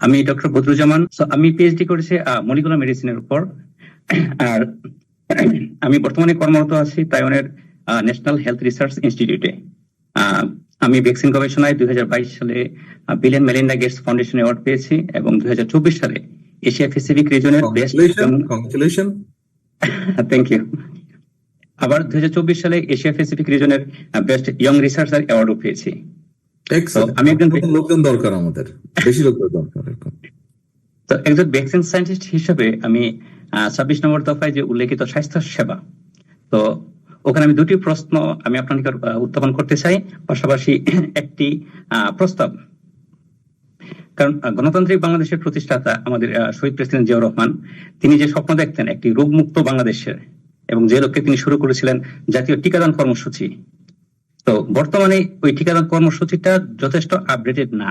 আমি ডক্টর বদরুজ্জামান। আমি পিএইচডি করেছি মলিকুলার মেডিসিনের উপর। আর আমি বর্তমানে কর্মরত আছি তাইওয়ানের ন্যাশনাল হেলথ রিসার্চ ইনস্টিটিউটে আমি ভ্যাকসিন গবেষণায় দুই হাজার বাইশ সালে Bill and Melinda Gates Foundation award পেয়েছি এবং দুই হাজার চব্বিশ সালে এশিয়া প্যাসিফিক রিজনের বেস্ট থ্যাংক ইউ আবার দুই হাজার চব্বিশ সালে এশিয়া প্যাসিফিক রিজনের বেস্ট ইয়ং রিসার্চার অ্যাওয়ার্ডও পেয়েছি। আমি একজন- লোকজন দরকার আমাদের। বেশি লোকজন দরকার তো একজন ভ্যাকসিন সায়েন্টিস্ট হিসেবে আমি ছাব্বিশ নম্বর দফায় যে উল্লেখিত স্বাস্থ্য সেবা, তো ওখানে আমি দুটি প্রশ্ন আমি আপনার উত্থাপন করতে চাই। পাশাপাশি একটি প্রস্তাব। কারণ গণতান্ত্রিক বাংলাদেশের প্রতিষ্ঠাতা আমাদের শহীদ প্রেসিডেন্ট জিয়াউর রহমান, তিনি যে স্বপ্ন দেখতেন একটি রোগমুক্ত বাংলাদেশের, এবং যে লক্ষ্যে তিনি শুরু করেছিলেন জাতীয় টিকাদান কর্মসূচি। তো বর্তমানে ওই টিকাদান কর্মসূচিটা যথেষ্ট আপডেটেড না।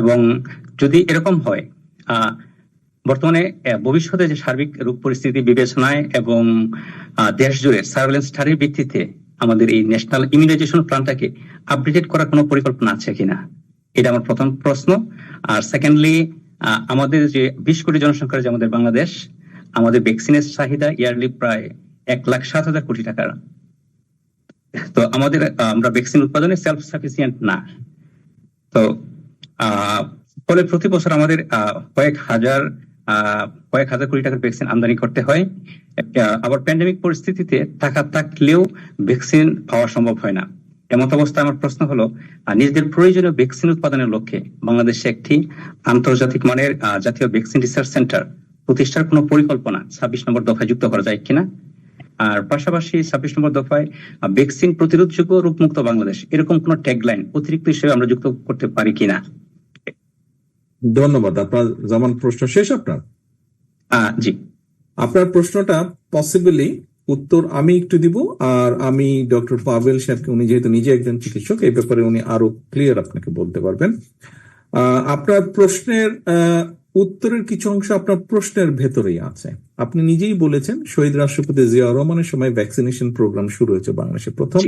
এবং যদি এরকম হয় বর্তমানে ভবিষ্যতে যে সার্বিক রূপ পরিস্থিতি বিবেচনায় এবং দেশ জুড়ে সার্ভেলেন্স স্টাডির ভিত্তিতে আমাদের এই ন্যাশনাল ইমিউনাইজেশন প্ল্যানটাকে আপডেটেড করার কোনো পরিকল্পনা আছে কিনা? এটা আমার প্রথম প্রশ্ন। আর সেকেন্ডলি আমাদের যে বিশ কোটি জনসংখ্যার যে আমাদের বাংলাদেশ, আমাদের ভ্যাকসিনের চাহিদা ইয়ারলি প্রায় এক লাখ সাত হাজার কোটি টাকার। তো আমাদের আমরা ভ্যাকসিন উৎপাদনে সেলফ সাফিসিয়েন্ট না। তো ফলে প্রতি বছর আমাদের কয়েক হাজার কয়েক হাজার কোটি টাকার ভ্যাকসিন আমদানি করতে হয়। আবার প্যান্ডেমিক পরিস্থিতিতে টাকা থাকলেও ভ্যাকসিন পাওয়া সম্ভব হয় না। এমত অবস্থায় আমার প্রশ্ন হলো নিজেদের প্রয়োজনীয় ভ্যাকসিন উৎপাদনের লক্ষ্যে বাংলাদেশে একটি আন্তর্জাতিক মানের জাতীয় ভ্যাকসিন রিসার্চ সেন্টার প্রতিষ্ঠার কোনো পরিকল্পনা ছাব্বিশ নম্বর দফায় যুক্ত করা যায় কিনা? আর পাশাপাশি ছাব্বিশ নম্বর দফায় ভ্যাকসিন প্রতিরোধযোগ্য রূপমুক্ত বাংলাদেশ এরকম কোন ট্যাগলাইন অতিরিক্ত হিসেবে আমরা যুক্ত করতে পারি কিনা? ধন্যবাদ আপনার জামান প্রশ্ন শেষ আপনার? জি। আপনার প্রশ্নটা পসিবলি উত্তর আমি একটু দিব আর আমি ডক্টর পাভেল সাহেবকে উনি যেহেতু নিজে একজন চিকিৎসক এই ব্যাপারে উনি আরও ক্লিয়ার আপনাকে বলতে পারবেন। আহ, আপনার প্রশ্নের আহ, উত্তরের কিছু অংশ আপনার প্রশ্নের ভেতরেই আছে। আপনি নিজেই বলেছেন শহীদ রাষ্ট্রপতি জিয়া রহমানের সময় ভ্যাকসিনেশন প্রোগ্রাম শুরু হয়েছে বাংলাদেশে প্রথম।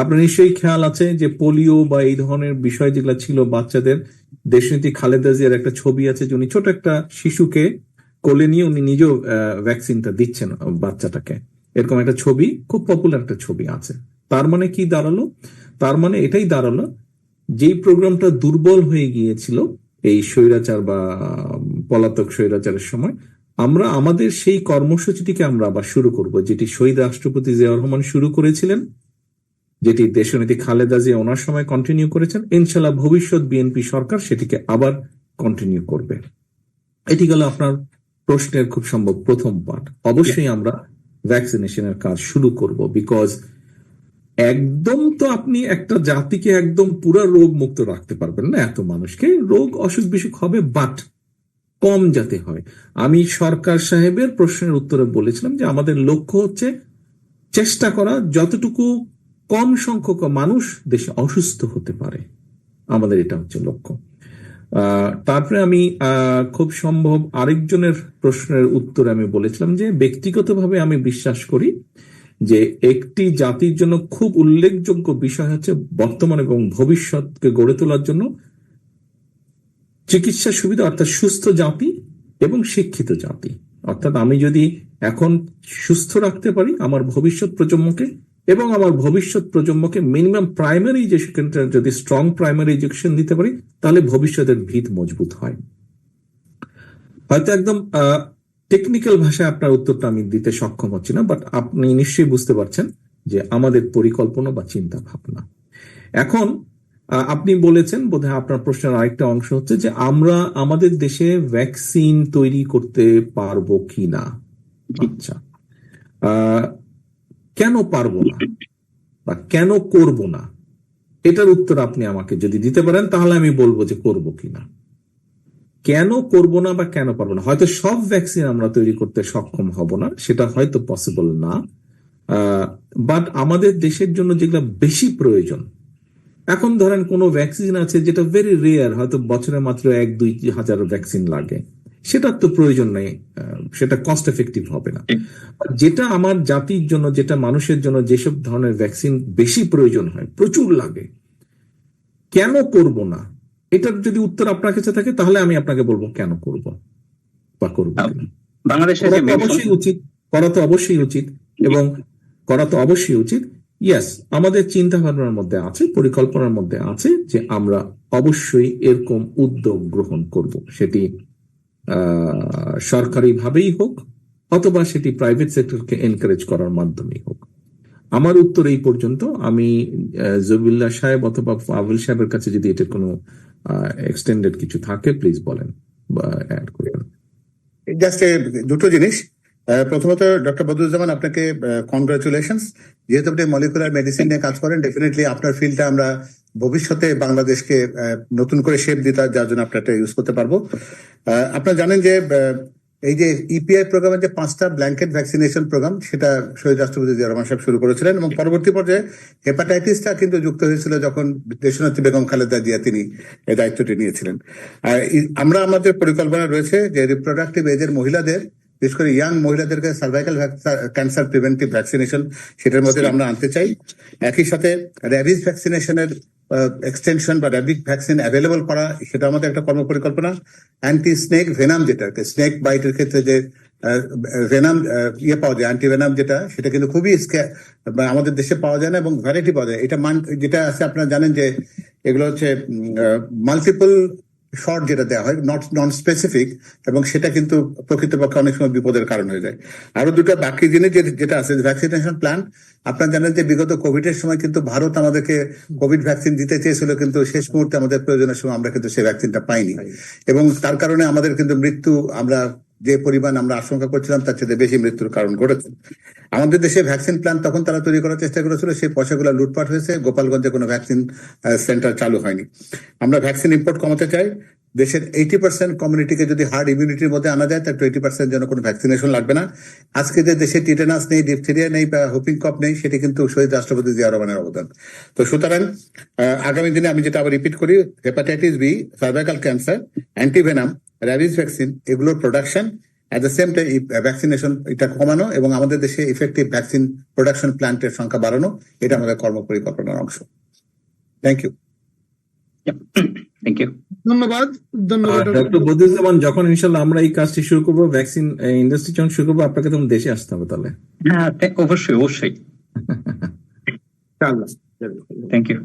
আপনার নিশ্চয়ই খেয়াল আছে যে পোলিও বা এই ধরনের বিষয় যেগুলো ছিল বাচ্চাদের দেশনীতি খালেদা জিয়ার একটা ছবি আছে যে উনি ছোট একটা শিশুকে কোলে নিয়ে উনি নিজেও ভ্যাকসিনটা দিচ্ছেন বাচ্চাটাকে। এরকম একটা ছবি, খুব পপুলার একটা ছবি আছে। তার মানে কি দাঁড়াল? তার মানে এটাই দাঁড়াল, যেই প্রোগ্রামটা দুর্বল হয়ে গিয়েছিল এই স্বৈরাচার বা পলাতক স্বৈরাচারের সময়, আমরা আমাদের সেই কর্মসূচিটিকে আমরা আবার শুরু করব, যেটি শহীদ রাষ্ট্রপতি জিয়াউর রহমান শুরু করেছিলেন। যেটি দেশনীতি খালেদা জিয়া ওনার সময় কন্টিনিউ করেছেন ইনশাল্লাহ ভবিষ্যৎ বিএনপি সরকার সেটিকে আবার কন্টিনিউ করবে। এটি গেল আপনার প্রশ্নের খুব সম্ভব প্রথম পার্ট অবশ্যই আমরা ভ্যাকসিনেশনের কাজ শুরু করব বিকজ একদম তো আপনি একটা জাতিকে একদম পুরো রোগ মুক্ত রাখতে পারবেন না এত মানুষকে। রোগ অসুখ বিসুখ হবে বাট কম যাতে হয়। আমি সরকার সাহেবের প্রশ্নের উত্তরে বলেছিলাম যে আমাদের লক্ষ্য হচ্ছে চেষ্টা করা যতটুকু কম সংখ্যক মানুষ দেশে অসুস্থ হতে পারে। আমাদের এটা হচ্ছে লক্ষ্য। তারপরে আমি খুব সম্ভব আরেকজনের প্রশ্নের উত্তরে আমি বলেছিলাম যে, ব্যক্তিগতভাবে আমি বিশ্বাস করি যে, একটি জাতির জন্য খুব উল্লেখযোগ্য বিষয় হচ্ছে বর্তমান এবং ভবিষ্যৎকে গড়ে তোলার জন্য চিকিৎসা সুবিধা, অর্থাৎ সুস্থ জাতি এবং শিক্ষিত জাতি। অর্থাৎ আমি যদি এখন সুস্থ রাখতে পারি, আমার ভবিষ্যৎ প্রজন্মকে এবং আমার ভবিষ্যৎ প্রজন্মকে মিনিমাম প্রাইমারি এডুকেশনটা যদি স্ট্রং প্রাইমারি এডুকেশন দিতে পারি তাহলে ভবিষ্যতের ভিত মজবুত হয়। হয়তো একদম টেকনিক্যাল ভাষায় আপনার উত্তরটা আমি দিতে সক্ষম হচ্ছি না বাট আপনি নিশ্চয়ই বুঝতে পারছেন যে আমাদের পরিকল্পনা বা চিন্তা ভাবনা। এখন আপনি বলেছেন বোধহয় আপনার প্রশ্নের আরেকটা অংশ হচ্ছে যে আমরা আমাদের দেশে ভ্যাকসিন তৈরি করতে পারব কি না আচ্ছা। আহ, কেন পারব না? বা কেন করব না? এটার উত্তর আপনি আমাকে যদি দিতে পারেন, তাহলে আমি বলব যে করব কিনা। কেন করব না বা কেন পারব না? হয়তো সব ভ্যাকসিন আমরা তৈরি করতে সক্ষম হব না, সেটা হয়তো পসিবল না। বাট আমাদের দেশের জন্য যেগুলো বেশি প্রয়োজন, এখন ধরেন কোনো ভ্যাকসিন আছে যেটা ভেরি রেয়ার হয়তো বছরে মাত্র এক দুই হাজার ভ্যাকসিন লাগে। সেটার তো প্রয়োজন নেই সেটা কস্ট এফেক্টিভ হবে না। যেটা আমার জাতির জন্য যেটা মানুষের জন্য যেসব ধরনের ভ্যাকসিন বেশি প্রয়োজন হয় প্রচুর লাগে কেন করব না? এটার যদি উত্তর আপনার কাছে থাকে তাহলে আমি আপনাকে বলব কেন করব বা করব অবশ্যই উচিত করা তো অবশ্যই উচিত এবং করা তো অবশ্যই উচিত। ইয়েস আমাদের চিন্তা ভাবনার মধ্যে আছে পরিকল্পনার মধ্যে আছে যে আমরা অবশ্যই এরকম উদ্যোগ গ্রহণ করব সেটি সরকারি ভাবেই হোক, অথবা সেটি প্রাইভেট সেক্টরকে এনকারেজ করার মাধ্যমেই হোক। আমার উত্তর এই পর্যন্ত। আমি জবিল্লা সাহেব অথবা আবুল সাহেবের কাছে যদি এটার কোনো এক্সটেন্ডেড কিছু থাকে প্লিজ বলেন বা অ্যাড করবেন জাস্ট দুটো জিনিস। প্রথমত ডক্টর বদরুজ্জামান, আপনাকে কনগ্রাচুলেশন যেহেতু আপনি মলিকুলার মেডিসিন নিয়ে কাজ করেন ডেফিনেটলি আপনার ফিল্ডটা আমরা ভবিষ্যতে বাংলাদেশকে নতুন করে শেপ দিতে যার জন্য আপনারটা ইউজ করতে পারব। আপনারা জানেন যে এই যে ইপিআই প্রোগ্রামের যে পাঁচটা ব্ল্যাঙ্কেট ভ্যাকসিনেশন প্রোগ্রাম সেটা শহীদ রাষ্ট্রপতি জিয়া রহমান সাহেব শুরু করেছিলেন এবং পরবর্তী পর্যায়ে হেপাটাইটিসটা কিন্তু যুক্ত হয়েছিল যখন দেশনেত্রী বেগম খালেদা জিয়া তিনি এই দায়িত্বটি নিয়েছিলেন। আর আমরা আমাদের পরিকল্পনা রয়েছে যে রিপ্রোডাক্টিভ এজের মহিলাদের, বিশেষ করে ইয়াং মহিলাদেরকে সার্ভাইকাল ক্যান্সার প্রিভেন্টিভ ভ্যাকসিনেশন সেটার মধ্যে আমরা আনতে চাই। একই সাথে র্যাবিস ভ্যাকসিনেশনের এক্সটেনশন বা র্যাবিক ভ্যাকসিন অ্যাভেলেবল করা, সেটা আমাদের একটা কর্মপরিকল্পনা। অ্যান্টি স্নেক ভেনাম যেটা স্নেক বাইটের ক্ষেত্রে যে ভেনাম ইয়ে পাওয়া যায় অ্যান্টি ভেনাম যেটা, সেটা কিন্তু খুবই আমাদের দেশে পাওয়া যায় না এবং ভ্যারাইটি পাওয়া যায়। এটা মান, যেটা আছে, আপনারা জানেন যে, এগুলো হচ্ছে মাল্টিপল শর্ট যেটা দেওয়া হয় নট নন স্পেসিফিক এবং সেটা কিন্তু প্রকৃতপক্ষে অনেক সময় বিপদের কারণ হয়ে যায়। আরও দুটো বাকি জিনিস যেটা আছে ভ্যাকসিনেশন প্ল্যান আপনারা জানেন যে বিগত কোভিড এর সময় কিন্তু ভারত আমাদেরকে কোভিড ভ্যাকসিন দিতে চেয়েছিল কিন্তু শেষ মুহূর্তে আমাদের প্রয়োজনের সময় আমরা কিন্তু সেই ভ্যাকসিনটা পাইনি। এবং তার কারণে আমাদের কিন্তু মৃত্যু আমরা যে পরিমাণ আমরা আশঙ্কা করছিলাম, তার চেয়ে বেশি মৃত্যুর কারণ ঘটেছে। আমাদের দেশে ভ্যাকসিন প্ল্যান তখন তারা তৈরি করার চেষ্টা করেছিল, সেই পয়সাগুলো লুটপাট হয়েছে। গোপালগঞ্জে কোনো ভ্যাকসিন সেন্টার চালু হয়নি। আমরা ভ্যাকসিন ইম্পোর্ট কমাতে চাই। দেশের এইটি পার্সেন্ট কমিউনিটিকে যদি হার্ড ইমিউনিটির মধ্যে আনা যায় তার টোয়েন্টি পার্সেন্ট যেন কোনো ভ্যাকসিনেশন লাগবে না। আজকে যে দেশে টিটেনাস নেই ডিপথেরিয়া নেই বা হুপিং কপ নেই, সেটি কিন্তু শহীদ রাষ্ট্রপতি জিয়া রহমানের অবদান। তো সুতরাং আগামী দিনে আমি যেটা আবার রিপিট করি hepatitis B cervical cancer antivenom rabies vaccine এগুলোর production at the same time vaccination এটা কমানো এবং আমাদের দেশে ইফেক্টিভ ভ্যাকসিন প্রোডাকশন প্ল্যান্টের সংখ্যা বাড়ানো এটা আমাদের কর্মপরিকল্পনার অংশ। থ্যাংক ইউ থ্যাংক ইউ ধন্যবাদ ধন্যবাদ। ডক্টর যখন ইনশাল্লাহ আমরা এই কাজটি শুরু করব ভ্যাকসিন ইন্ডাস্ট্রি যখন শুরু করব আপনাকে তখন দেশে আসতে হবে তাহলে। হ্যাঁ অবশ্যই অবশ্যই। Thank you